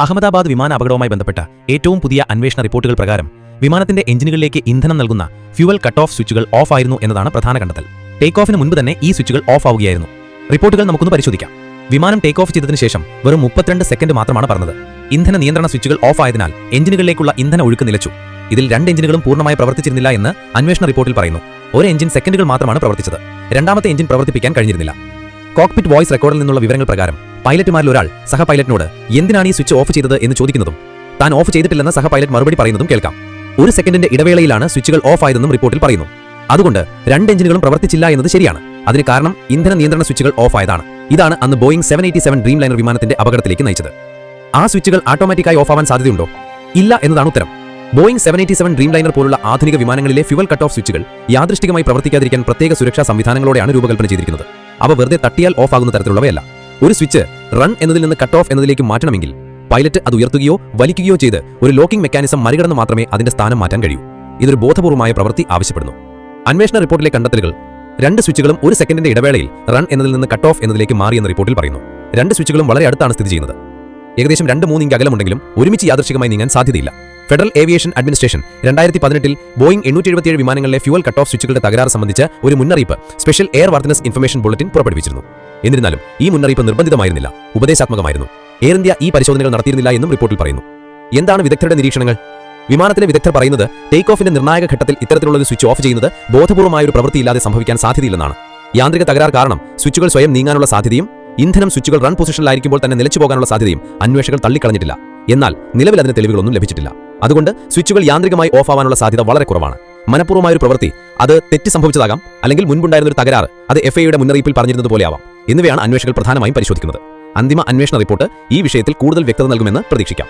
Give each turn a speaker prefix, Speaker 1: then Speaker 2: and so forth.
Speaker 1: അഹമ്മദാബാദ് വിമാന അപകടവുമായി ബന്ധപ്പെട്ട ഏറ്റവും പുതിയ അന്വേഷണ റിപ്പോർട്ടുകൾ പ്രകാരം വിമാനത്തിന്റെ എഞ്ചിനുകളിലേക്ക് ഇന്ധനം നൽകുന്ന ഫ്യൂവൽ കട്ട് ഓഫ് സ്വിച്ചുകൾ ഓഫ് ആയിരുന്നു എന്നതാണ് പ്രധാന കണ്ടെത്തൽ. ടേക്ക് ഓഫിന് മുൻപ് തന്നെ ഈ സ്വിച്ചുകൾ ഓഫ് ആവുകയായിരുന്നു റിപ്പോർട്ടുകൾ നമുക്കൊന്ന് പരിശോധിക്കാം. വിമാനം ടേക്ക് ഓഫ് ചെയ്തതിനു ശേഷം വെറും മുപ്പത്തിരണ്ട് സെക്കൻഡ് മാത്രമാണ് പറഞ്ഞത്. ഇന്ധന നിയന്ത്രണ സ്വിച്ചുകൾ ഓഫ് ആയതിനാൽ എഞ്ചിനുകളിലേക്കുള്ള ഇന്ധന ഒഴുക്ക് നിലച്ചു. ഇതിൽ രണ്ട് എഞ്ചിനുകളും പൂർണമായി പ്രവർത്തിച്ചിരുന്നില്ല എന്ന് അന്വേഷണ റിപ്പോർട്ടിൽ പറയുന്നു. ഒരു എഞ്ചിൻ സെക്കൻഡുകൾ മാത്രമാണ് പ്രവർത്തിച്ചത്. രണ്ടാമത്തെ എഞ്ചിൻ പ്രവർത്തിപ്പിക്കാൻ കഴിഞ്ഞിരുന്നില്ല. കോക്പിറ്റ് വോയിസ് റെക്കോർഡിൽ നിന്നുള്ള വിവരങ്ങൾ പ്രകാരം പൈലറ്റുമാരിൽ ഒരാൾ സഹ പൈലറ്റിനോട് എന്തിനാണ് ഈ സ്വിച്ച് ഓഫ് ചെയ്തത്? എന്ന് ചോദിക്കുന്നതും താൻ ഓഫ് ചെയ്തിട്ടില്ലെന്ന് സഹ പൈലറ്റ് മറുപടി പറയുന്നതും കേൾക്കാം. ഒരു സെക്കൻഡിന്റെ ഇടവേളയിലാണ് സ്വിച്ചുകൾ ഓഫ് ആയതെന്നും റിപ്പോർട്ടിൽ പറയുന്നു. അതുകൊണ്ട് രണ്ട് എഞ്ചിനുകളും പ്രവർത്തിച്ചില്ല എന്നത് ശരിയാണ്. അതിന് കാരണം ഇന്ധന നിയന്ത്രണ സ്വിച്ചുകൾ ഓഫ് ആയതാണ്. ഇതാണ് അന്ന് Boeing seven eighty seven Dreamliner വിമാനത്തിന്റെ അപകടത്തിലേക്ക് നയിച്ചത്. ആ സ്വിച്ചുകൾ ഓട്ടോമാറ്റിക്കായി ഓഫ് ആവാൻ സാധ്യതയുണ്ടോ? ഇല്ല എന്നതാണ് ഉത്തരം. Boeing seven eighty seven Dreamliner പോലുള്ള ആധുനിക വിമാനങ്ങളിലെ ഫ്യുവൽ കട്ട് ഓഫ് സ്വിച്ചുകൾ യാദൃഷ്ടികമായി പ്രവർത്തിക്കാതിരിക്കാൻ പ്രത്യേക സുരക്ഷാ സംവിധാനങ്ങളോടെയാണ് രൂപകൽപ്പന ചെയ്തിരിക്കുന്നത്. അവ വെറുതെ തട്ടിയാൽ ഓഫ് ആകുന്ന തരത്തിലുള്ളവയല്ല. ഒരു സ്വിച്ച് റൺ എന്നതിൽ നിന്ന് കട്ട് ഓഫ് എന്നതിലേക്ക് മാറ്റണമെങ്കിൽ പൈലറ്റ് അത് ഉയർത്തുകയോ വലിക്കുകയോ ചെയ്ത് ഒരു ലോക്കിംഗ് മെക്കാനിസം മറികടന്ന് മാത്രമേ അതിന്റെ സ്ഥാനം മാറ്റാൻ കഴിയൂ. ഇതൊരു ബോധപൂർവമായ പ്രവൃത്തി ആവശ്യപ്പെടുന്നു. അന്വേഷണ റിപ്പോർട്ടിലെ കണ്ടെത്തലുകൾ രണ്ട് സ്വിച്ചുകളും ഒരു സെക്കൻഡിന്റെ ഇടവേളയിൽ റൺ എന്നതിൽ നിന്ന് കട്ട് ഓഫ് എന്നതിലേക്ക് മാറിയെന്ന റിപ്പോർട്ടിൽ പറയുന്നു. രണ്ട് സ്വിച്ചുകളും വളരെ അടുത്താണ് സ്ഥിതി ചെയ്യുന്നത്. ഏകദേശം രണ്ട് മൂന്ന് ഇഞ്ച് അകലമുണ്ടെങ്കിലും ഒരുമിച്ച് യാദൃശികമായി നീങ്ങാൻ സാധ്യതയില്ല. Federal aviation administration. രണ്ടായിരത്തി പതിനെട്ടിൽ ബോയിംഗ് എണ്ണൂറ്റി എഴുപത്തിയേഴ് വിമാനങ്ങളിലെ ഫ്യൂവൽ കട്ട് ഓഫ് സ്വിച്ചുകളുടെ തകരാറ് സംബന്ധിച്ച് ഒരു മുന്നറിയിപ്പ് special air worthiness information bulletin പുറപ്പെടുവിച്ചിരുന്നു. എന്നിരുന്നാലും ഈ മുന്നറിയിപ്പ് നിർബന്ധിതമായിരുന്നില്ല. ഉപദേശാത്മകമായിരുന്നു. എയർ ഇന്ത്യ ഈ പരിശോധനകൾ നടത്തിയിരുന്നില്ല എന്നും റിപ്പോർട്ടിൽ പറയുന്നു. എന്താണ് വിദഗ്ധരുടെ നിരീക്ഷണങ്ങൾ? വിമാനത്തിലെ വിദഗ്ധർ പറയുന്നത് ടേക്ക് ഓഫിന്റെ നിർണായക ഘട്ടത്തിൽ ഇത്തരത്തിലുള്ള ഒരു സ്വിച്ച് ഓഫ് ചെയ്യുന്നത് ബോധപൂർവമായ ഒരു പ്രവൃത്തിയില്ലാതെ സംഭവിക്കാൻ സാധ്യതയില്ലെന്നാണ്. യാന്ത്രിക തകരാർ കാരണം സ്വിച്ചുകൾ സ്വയം നീങ്ങാനുള്ള സാധ്യതയും ഇന്ധനം സ്വിച്ചുകൾ റൺ പൊസിഷനിലായിരിക്കുമ്പോൾ തന്നെ നിലച്ചു പോകാനുള്ള സാധ്യതയും അന്വേഷകർ തള്ളിക്കളഞ്ഞിട്ടില്ല. എന്നാൽ നിലവിൽ അതിന് തെളിവുകളൊന്നും ലഭിച്ചിട്ടില്ല. അതുകൊണ്ട് സ്വിച്ചുകൾ യാന്ത്രികമായി ഓഫ് ആവാനുള്ള സാധ്യത വളരെ കുറവാണ്. മനഃപൂർവമായ ഒരു പ്രവൃത്തി അത് തെറ്റ് സംഭവിച്ചതാകാം അല്ലെങ്കിൽ മുൻപുണ്ടായിരുന്ന ഒരു തകരാറ് അത് എഫ് ഐയുടെ മുന്നറിയിപ്പിൽ പറഞ്ഞിരുന്നത് പോലെയാവാം എന്നിവയാണ് അന്വേഷകർ പ്രധാനമായും പരിശോധിക്കുന്നത്. അന്തിമ അന്വേഷണ റിപ്പോർട്ട് ഈ വിഷയത്തിൽ കൂടുതൽ വ്യക്തത നൽകുമെന്ന് പ്രതീക്ഷിക്കാം.